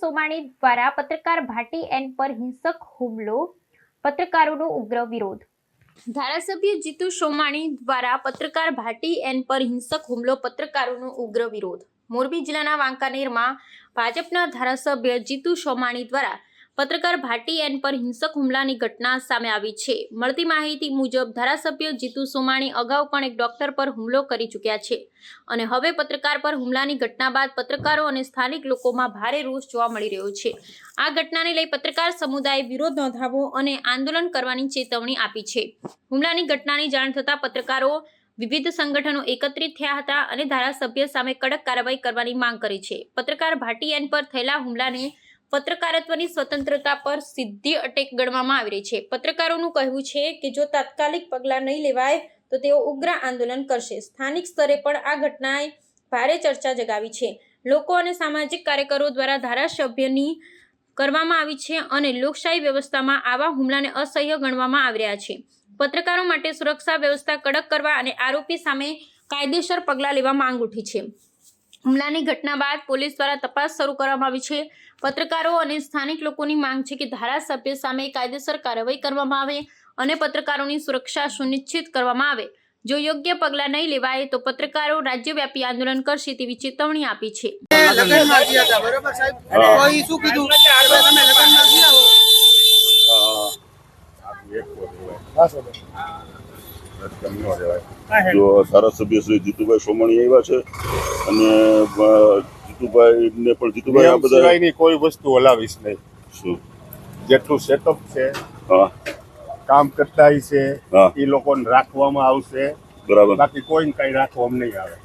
સોમાણી દ્વારા પત્રકાર ભાટી એન પર હિંસક હુમલો, પત્રકારોનો ઉગ્ર વિરોધ. ધારાસભ્ય જીતુ સોમાણી દ્વારા પત્રકાર ભાટી એન પર હિંસક હુમલો, પત્રકારોનો ઉગ્ર વિરોધ. મોરબી જિલ્લાના વાંકાનેરમાં ભાજપના ધારાસભ્ય જીતુ સોમાણી દ્વારા પત્રકાર ભાટી એન પર હિંસક હુમલાની ઘટના સામે આવી છે. મળતી માહિતી મુજબ ધારાસભ્ય જીતુ સોમાણી અગાઉ પણ એક ડોક્ટર પર હુમલો કરી ચૂક્યા છે અને હવે પત્રકાર પર હુમલાની ઘટના બાદ પત્રકારો અને સ્થાનિક લોકોમાં ભારે રોષ જોવા મળી રહ્યો છે. આ ઘટનાને લઈ પત્રકાર સમુદાયે વિરોધ નોંધાવો અને આંદોલન કરવાની ચેતવણી આપી છે. હુમલાની ઘટનાની જાણ થતાં પત્રકારો વિવિધ સંગઠનો એકત્રિત થયા હતા અને ધારાસભ્ય સામે કડક કાર્યવાહી કરવાની માંગ કરી છે. પત્રકાર ભાટી એન પર થયેલા હુમલાને પત્રકારત્વની સ્વતંત્રતા પર સીધી અટેક ગણવામાં આવી રહી છે. પત્રકારોનું કહેવું છે કે જો તાત્કાલિક પગલાં નહીં લેવાય, તો તેઓ ઉગ્ર આંદોલન કરશે. સ્થાનિક સ્તરે પણ આ ઘટનાએ ભારે ચર્ચા જગાવી છે. લોકો અને સામાજિક કાર્યકરો દ્વારા ધારાસભ્યની કરવામાં આવી છે અને લોકશાહી વ્યવસ્થામાં આવા હુમલાને અસહ્ય ગણવામાં આવી રહ્યા છે. પત્રકારો માટે સુરક્ષા વ્યવસ્થા કડક કરવા અને આરોપી સામે કાયદેસર પગલાં લેવા માંગ ઉઠી છે. હુમલાની ઘટના બાદ પોલીસ દ્વારા તપાસ શરૂ કરવામાં આવી છે. પત્રકારો અને સ્થાનિક લોકોની માંગ છે કે ધારાસભ્ય સામે કાયદેસર કાર્યવાહી કરવામાં આવે અને પત્રકારોની સુરક્ષા સુનિશ્ચિત કરવામાં આવે. જો યોગ્ય પગલાં નહીં લેવાય તો પત્રકારો રાજ્યવ્યાપી આંદોલન કરશે તેવી ચેતવણી આપી છે. લગ્નમાં જો ધારાસભ્ય શ્રી જીતુભાઈ સોમાણી આવ્યા છે અને જીતુભાઈ ને પણ જીતુભાઈ આ બધા કોઈ વસ્તુ હલાવીશ નહીં. શું? જેટલું સેટઅપ છે હા. કામ કરતા છે એ લોકોને રાખવામાં આવશે. બરાબર. બાકી કોઈને કઈ રાખવામાં નહીં આવે.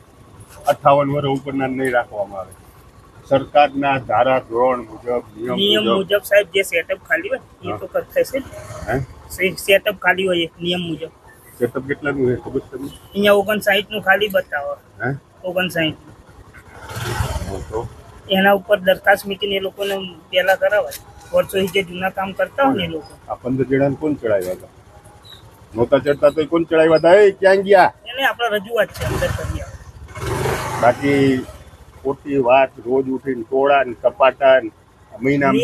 અઠાવન વર્ષ ઉપરના નહીં રાખવામાં આવે. સરકારના ધારા ધોરણ મુજબ નિયમ નિયમ મુજબ. સાહેબ જે સેટઅપ ખાલી હોય એ તો કર થશે હે? સેટઅપ ખાલી હોય નિયમ મુજબ. સેટઅપ કેટલાનું છે? ખબર તમને? અહીંયા ઓગણસાઠનું ખાલી બતાવો. હે? ઓગણસાઠ. એના ઉપર દરખાસ્ત મૂકીને એ લોકોને પહેલા કરાવાય. વર્ષોથી જે જૂના કામ કરતા હોય ને એ લોકો. આ પંદર જણાને કોણ ચડાવ્યા હતા? નહોતા ચડતા તો કોણ ચડાવ્યા હતા? એ ક્યાં ગયા? એને આપણે રજૂઆત છે અંદર કરી બાકી ખોટી વાત રોજ ઉઠીને ટોળા ને કપાટા ને મહિના બે.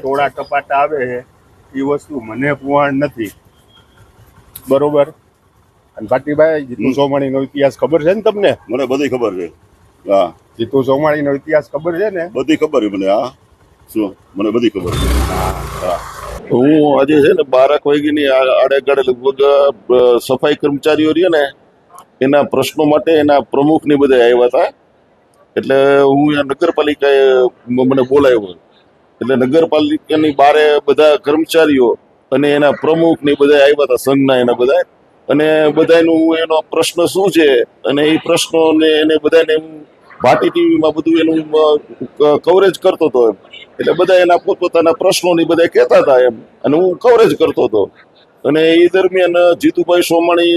ટોળા કપાટા આવે છે એ વસ્તુ મને પુવાણ નથી. બરોબર? અને ભાટીભાઈ જીતુ હમ. સોમાણી નો ઇતિહાસ ખબર છે ને તમને? મને બધી ખબર છે. હા. જીતુ સોમાણી નો ઇતિહાસ ખબર છે ને? બધી ખબર છે મને હા. શું? મને બધી ખબર છે. હા. હું આજે છે ને બારક વાગ્યાની આ- આડે ગાડે લગભગ સફાઈ કર્મચારીઓ રહી ને એના પ્રશ્નો માટે એના પ્રમુખ ને બધા આવ્યા હતા. એટલે હું નગરપાલિકાએ મને બોલાવ્યો. એટલે નગરપાલિકાની બારે બધા કર્મચારીઓ અને એના પ્રમુખ ને બધા આવ્યા હતા સંઘના એના બધા અને બધાનું એનો પ્રશ્ન શું છે? અને એ પ્રશ્નોને એને બધાને હું ભાટી ટીવીમાં બધું એનું કવરેજ કરતો હતો એમ. એટલે બધા એના પોતપોતાના પ્રશ્નોની બધા કહેતા હતા એમ. અને હું કવરેજ કરતો હતો. અને એ દરમિયાન જીતુભાઈ સોમાણી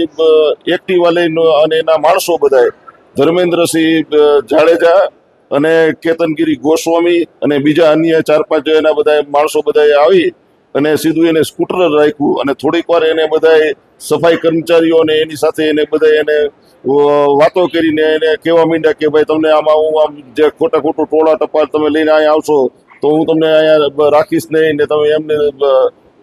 એક્ટિવા લઈને અને એના માણસો બધાએ ધર્મેન્દ્રસિંહ જાડેજા અને કેતનગીરી ગોસ્વામી અને બીજા અન્ય ચાર પાંચ એના બધા માણસો બધાએ આવી અને સીધું એને સ્કૂટર રાખ્યું અને થોડીક વાર એને બધાએ સફાઈ કર્મચારીઓને એની સાથે એને બધા એને વાતો કરીને એને કહેવા માંડ્યા કે ભાઈ તમને આમાં હું આમ જે ખોટા ખોટું ટોળા ટપાલ તમે લઈને અહીંયા આવશો તો હું તમને અહીંયા રાખીશ નહીં ને તમે એમને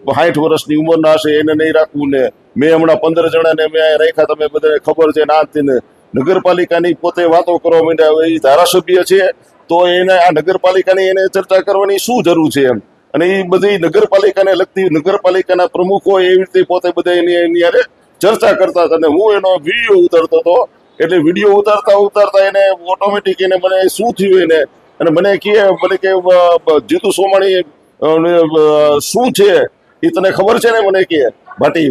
સાઠ વર્ષની ઉંમરના હશે, એને નહીં રાખવું ને મેં હમણાં પંદર જણાને મેં અહીંયા રાખ્યા, તમે બધાને ખબર છે ના તેને નગરપાલિકાની પોતે વાતો કરવા માંડ્યા, એ ધારાસભ્ય છે, તો એને આ નગરપાલિકાની એને ચર્ચા કરવાની શું જરૂર છે એમ? અને એ બધી નગરપાલિકાને લગતી નગરપાલિકાના પ્રમુખો એવી રીતે પોતે બધા એની એની અરે ચર્ચા કરતા હતા. અને હું એનો વીડિયો ઉતારતો હતો. એટલે વીડિયો ઉતારતા ઉતારતા એને ઓટોમેટિક એને મને શું થયું એને? અને મને કહે મને કે જીતુ સોમાણી શું છે? એ તને ખબર છે ને? મને કહે ભાટી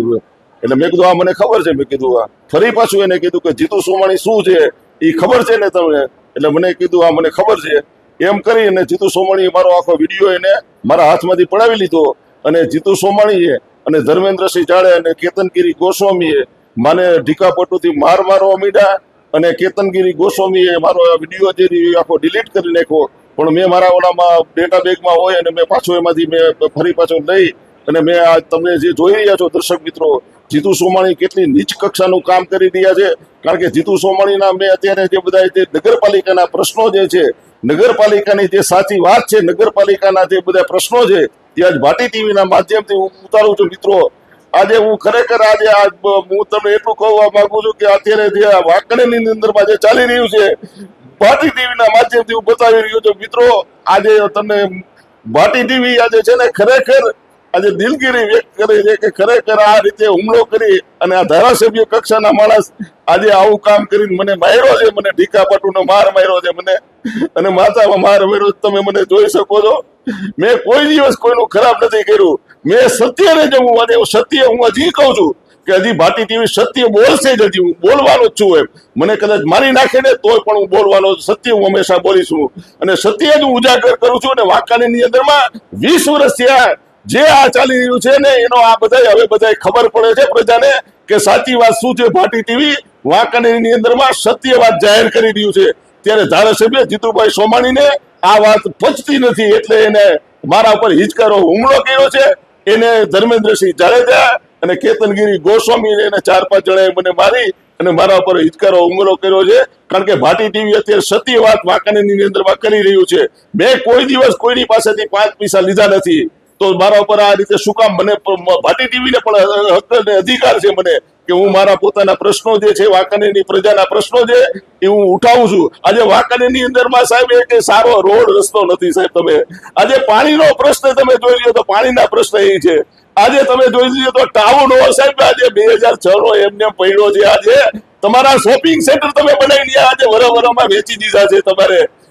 એટલે મેં કીધું આ મને ખબર છે. મેં કીધું આ ફરી પાછું એને કીધું કે, જીતુ સોમાણી શું છે? એ ખબર છે ને તમને? એટલે મને કીધું આ મને ખબર છે. એમ કરી અને જીતુ સોમાણીએ મારો આખો વીડિયો એને મારા હાથમાંથી પડાવી લીધો. અને જીતુ સોમાણીએ અને ધર્મેન્દ્રસિંહ જાડે અને કેતનગીરી ગોસ્વામીએ મને ઢીકાપટુથી માર મારવા માંડ્યા અને કેતનગીરી ગોસ્વામીએ મારો આ વીડિયો જે આખો ડિલીટ કરી નાખ્યો. પણ મેં મારા ઓલામાં ડેટા બેગમાં હોય અને મેં પાછો એમાંથી મેં ફરી પાછો લઈ અને મેં આ તમે જે જોઈ રહ્યા છો દર્શક મિત્રો, જીતુ સોમાણી કેટલી નીચ કક્ષાનું કામ કરી રહ્યા છે. કારણ કે જીતુ સોમાણીના મેં અત્યારે જે બધા જે નગરપાલિકાના પ્રશ્નો જે છે નગરપાલિકાની જે સાચી વાત છે, નગરપાલિકાના જે બધા પ્રશ્નો છે તે આજ ભાટી ટીવીના માધ્યમથી હું ઉતારું છું મિત્રો. આજે હું ખરેખર આજે હું તમને એટલું કહેવા માંગુ છું કે અત્યારે જે વાંકણીની અંદરમાં જે ચાલી રહ્યું છે, ભાટી ટીવીના માધ્યમથી હું બતાવી રહ્યો છું. મિત્રો, આજે તમને ભાટી ટીવી આજે છે ને ખરેખર આજે દિલગીરી વ્યક્ત કરે છે કે ખરેખર આ રીતે હુમલો કરી અને આ ધારાસભ્ય કક્ષાના માણસ આજે આવું કામ કરીને મને માર્યો છે, મને ઢીકા પાટુનો માર માર્યો છે, મને અને માથામાં માર માર્યો તમે મને જોઈ શકો છો. મેં કોઈ દિવસ કોઈનું ખરાબ નથી કર્યું. મેં સત્યને જવું અને સત્ય હું હજી કહું છું કે હજી ભાટી ટીવી સત્ય બોલશે જ હજી. હું બોલવાનો જ છું એમ. મને કદાચ મારી નાખે ને તોય પણ હું બોલવાનો સત્ય હું હંમેશા બોલીશું. અને સત્ય જ હું ઉજાગર કરું છું અને વાંકાની અંદરમાં વીસ વર્ષ થયા જે આ ચાલી રહ્યું છે ને, એનો આ બધાય હવે બધાય ખબર પડે છે પ્રજાને કે સાચી વાત શું છે ભાટી ટીવી? વાંકાનેરની અંદરમાં સત્ય વાત જાહેર કરી રહ્યું છે. ત્યારે ધારાસભ્ય જીતુભાઈ સોમાણીને આ વાત પચતી નથી એટલે એને મારા ઉપર હિચકારો હુમલો કર્યો છે. એને ધર્મેન્દ્રસિંહ જાડેજા અને કેતનગીરી ગોસ્વામી એને ચાર પાંચ જણાએ મને મારી અને મારા ઉપર હિચકારો હુમલો કર્યો છે. કારણ કે ભાટી ટીવી અત્યારે સત્ય વાત વાંકાનેરની અંદરમાં કરી રહ્યું છે. મેં કોઈ દિવસ કોઈની પાસેથી પાંચ પૈસા લીધા નથી. તો મારા ઉપર આ રીતે શું કામ? મને ભાટી ટીવીને પણ હક અધિકાર છે મને કે હું મારા પોતાના પ્રશ્નો જે છે, વાંકાનેરની પ્રજાના પ્રશ્નો જે એ હું ઉઠાવું છું. આજે વાંકાનેરની અંદરમાં સાહેબ એ કે સારો રોડ રસ્તો નથી સાહેબ તમે. આજે પાણીનો પ્રશ્ન તમે જોઈ લો તો પાણીના પ્રશ્ન એ છે. આજે તમે જોઈ લીધો તો ટાઉન હોલ સાહેબ આજે બે હજાર છ નો એમને પડ્યો છે. આજે તમારા શોપિંગ સેન્ટર તમે બનાવીને આજે વરવરમાં વેચી દીધા છે તમારે.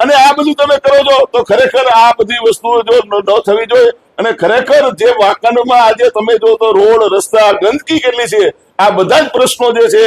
અને આ બધું તમે કરો છો, તો ખરેખર આ બધી વસ્તુઓ જો ન થવી જોઈએ. અને ખરેખર જે વાંકાનેરમાં આજે તમે જો તો રોડ, રસ્તા, ગંદકી કેટલી છે, આ બધા જ પ્રશ્નો જે છે